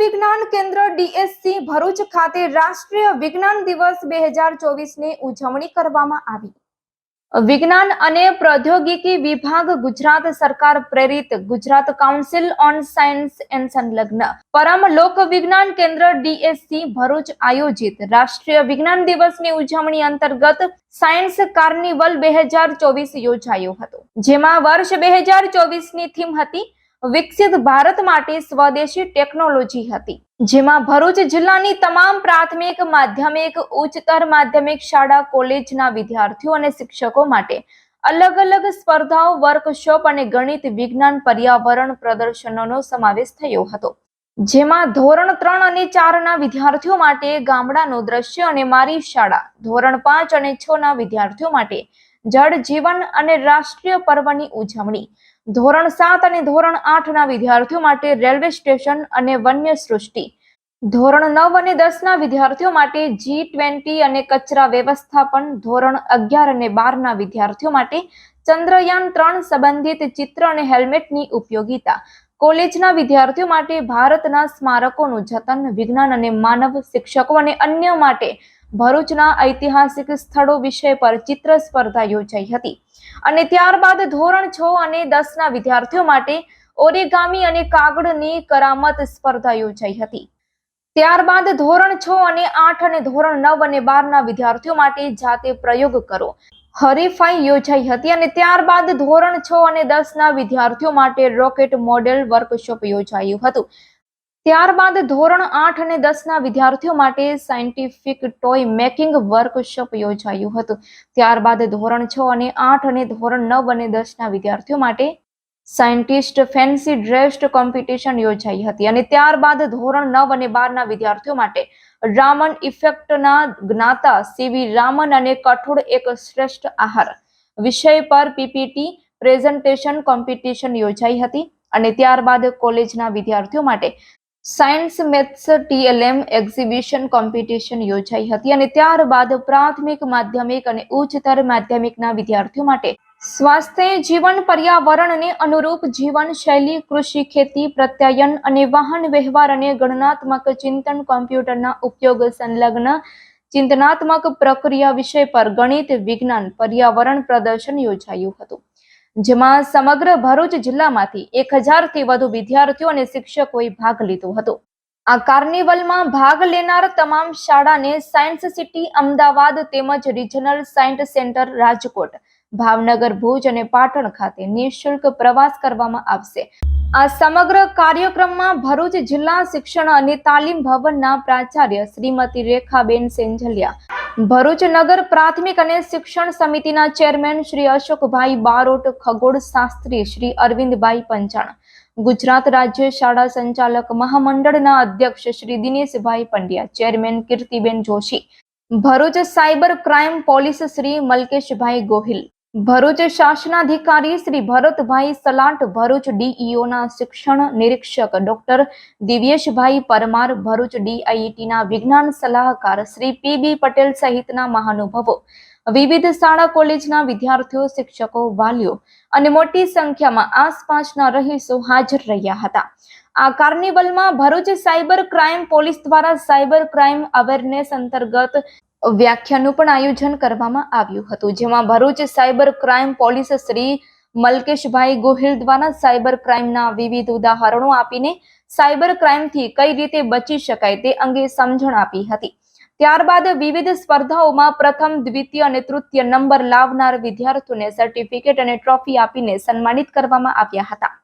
વિજ્ઞાન કેન્દ્ર ડીએસસી ભરૂચ ખાતે રાષ્ટ્રીય વિજ્ઞાન દિવસ બે હજાર ચોવીસની ઉજવણી કરવામાં આવી. વિજ્ઞાન અને પ્રૌદ્યોગિકી વિભાગ ગુજરાત સરકાર પ્રેરિત, Gujarat council on science and સંલગ્ન. પરમ લોક વિજ્ઞાન કેન્દ્ર ડીએસસી ભરૂચ આયોજિત રાષ્ટ્રીય વિજ્ઞાન દિવસની ઉજવણી અંતર્ગત સાયન્સ કાર્નિવલ બે હજાર ચોવીસ યોજાયો હતો. જેમાં વર્ષ બે હજાર ચોવીસની થીમ હતી વિકસિત ભારત માટે સ્વદેશી ટેકનોલોજી હતી, જેમાં ભરૂચ જિલ્લાની તમામ પ્રાથમિક, માધ્યમિક, ઉચ્ચતર માધ્યમિક શાળા, કોલેજના વિદ્યાર્થીઓ અને શિક્ષકો માટે અલગ અલગ સ્પર્ધાઓ, વર્કશોપ અને ગણિત વિજ્ઞાન પર્યાવરણ પ્રદર્શનોનો સમાવેશ થયો હતો, જેમાં ધોરણ ત્રણ અને ચારના વિદ્યાર્થીઓ માટે ગામડાનું દ્રશ્ય અને મારી શાળા, ધોરણ પાંચ અને છ ના વિદ્યાર્થીઓ માટે જળ જીવન અને રાષ્ટ્રીય પર્વની ઉજવણી ધોરણ સાત અને ધોરણ આઠના વિદ્યાર્થીઓ માટે રેલવે સ્ટેશન અને વન્ય સૃષ્ટિ ધોરણ નવ અને દસ ના વિદ્યાર્થીઓ માટે જી ટ્વેન્ટી અને કચરા વ્યવસ્થાપન. ધોરણ અગિયાર અને બાર ના વિદ્યાર્થીઓ માટે ચંદ્રયાન ત્રણ સંબંધિત ચિત્ર અને હેલ્મેટની ઉપયોગિતા. કોલેજના વિદ્યાર્થીઓ માટે ભારતના સ્મારકોનું જતન, વિજ્ઞાન અને માનવ શિક્ષકો અને અન્ય માટે ભરૂચના ઐતિહાસિક સ્થળો વિષય પર ચિત્ર સ્પર્ધા યોજાઈ હતી. અને ત્યારબાદ ધોરણ છ અને દસના વિદ્યાર્થીઓ માટે ઓરિગામી અને કાગળની કરામત સ્પર્ધા યોજાઈ હતી. ત્યારબાદ ધોરણ છ અને આઠ અને ધોરણ નવ અને બાર ના વિદ્યાર્થીઓ માટે જાતે પ્રયોગ કરો. હરીફાઈ યોજાઈ હતી અને ત્યારબાદ ધોરણ છ અને દસ ના વિદ્યાર્થીઓ માટે રોકેટ મોડેલ વર્કશોપ યોજાયું હતું. ત્યારબાદ ધોરણ આઠ અને દસ ના વિદ્યાર્થીઓ માટે સાયન્ટિફિક ટોય મેકિંગ વર્કશોપ યોજાયું હતું. ત્યારબાદ ધોરણ છ અને આઠ અને ધોરણ નવ અને દસ ના વિદ્યાર્થીઓ માટે સાયન્ટિસ્ટ ફેન્સી ડ્રેસ્ડ કોમ્પિટિશન યોજાઈ હતી અને ત્યારબાદ ધોરણ નવ અને બારના વિદ્યાર્થીઓ માટે રામન ઇફેક્ટના જ્ઞાતા સીવી રામન અને કઠોળ એક શ્રેષ્ઠ આહાર વિષય પર પીપીટી પ્રેઝન્ટેશન કોમ્પિટિશન યોજાઈ હતી અને ત્યારબાદ કોલેજના વિદ્યાર્થીઓ માટે science maths TLM exhibition competition યોજાઈ હતી અને ત્યારબાદ પ્રાથમિક માધ્યમિક અને ઉચ્ચતર માધ્યમિકના વિદ્યાર્થીઓ માટે સ્વાસ્થ્ય, જીવન, પર્યાવરણને અનુરૂપ જીવન શૈલી કૃષિ, ખેતી, પ્રત્યાયન અને વાહન વ્યવહાર અને ગણનાત્મક ચિંતન કોમ્પ્યુટરના ઉપયોગ સંલગ્ન ચિંતનાત્મક પ્રક્રિયા વિષય પર ગણિત, વિજ્ઞાન, પર્યાવરણ પ્રદર્શન યોજાયું હતું, જેમાં સમગ્ર ભરૂચ જિલ્લામાંથી એક હજારથી વધુ વિદ્યાર્થીઓ અને શિક્ષકોએ ભાગ લીધો હતો. આ કાર્નિવલમાં ભાગ લેનાર તમામ શાળાને સાયન્સ સિટી, અમદાવાદ તેમજ regional science centre Rajkot Bhavnagar Bhuj અને પાટણ ખાતે નિઃશુલ્ક પ્રવાસ કરવામાં આવશે. આ સમગ્ર કાર્યક્રમમાં ભરૂચ જિલ્લા શિક્ષણ અને તાલીમ ભવનના પ્રાચાર્ય શ્રીમતી રેખાબેન સેંજલિયા, ભરૂચ નગર પ્રાથમિક અને શિક્ષણ સમિતિના ચેરમેન શ્રી અશોકભાઈ બારોટ, ખગોળ શાસ્ત્રી શ્રી અરવિંદભાઈ પંચાણ, ગુજરાત રાજ્ય શાળા સંચાલક મહામંડળના અધ્યક્ષ Shri Dineshbhai Pandya, chairman Kirtiben Joshi, Bharuch cyber crime police Shri Malkeshbhai Gohil Bharuch શાસનાધિકારી Shri Bharatbhai Salat Bharuch ડીઈઓના શિક્ષણ નિરીક્ષક ડોક્ટર દિવ્યેશભાઈ પરમાર ભરૂચ ડીઆઈટીના વિજ્ઞાન સલાહકાર શ્રી પી બી પટેલ સહિતના મહાનુભાવો. વિવિધ શાળા કોલેજના વિદ્યાર્થીઓ, શિક્ષકો, વાલીઓ અને મોટી સંખ્યામાં આસપાસના રહીશો હાજર રહ્યા હતા. આ કાર્નિવલમાં ભરૂચ સાયબર ક્રાઇમ પોલીસ દ્વારા સાયબર ક્રાઇમ અવેરનેસ અંતર્ગત વ્યાખ્યાનનું પણ આયોજન કરવામાં આવ્યું હતું, જેમાં Bharuch cyber crime police Shri Malkeshbhai Gohil દ્વારા સાયબર ક્રાઇમના વિવિધ ઉદાહરણો આપીને સાયબર ક્રાઇમથી કઈ રીતે બચી શકાય તે અંગે સમજણ આપી હતી. ત્યારબાદ વિવિધ સ્પર્ધાઓમાં પ્રથમ, દ્વિતીય અને તૃતીય નંબર લાવનાર વિદ્યાર્થીઓને સર્ટિફિકેટ અને ટ્રોફી આપીને સન્માનિત કરવામાં આવ્યા હતા.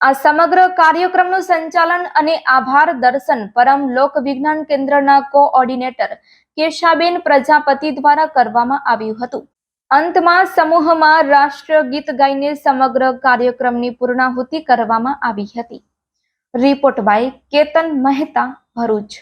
આ સમગ્ર કાર્યક્રમનું સંચાલન અને આભાર દર્શન પરમ લોક વિજ્ઞાન કેન્દ્રના કોઓર્ડિનેટર કેશાબેન પ્રજાપતિ દ્વારા કરવામાં આવ્યું હતું. અંતમાં સમૂહમાં રાષ્ટ્ર ગીત ગાઈને સમગ્ર કાર્યક્રમની પૂર્ણાહુતિ કરવામાં આવી હતી. Report by Ketan Mehta Bharuch.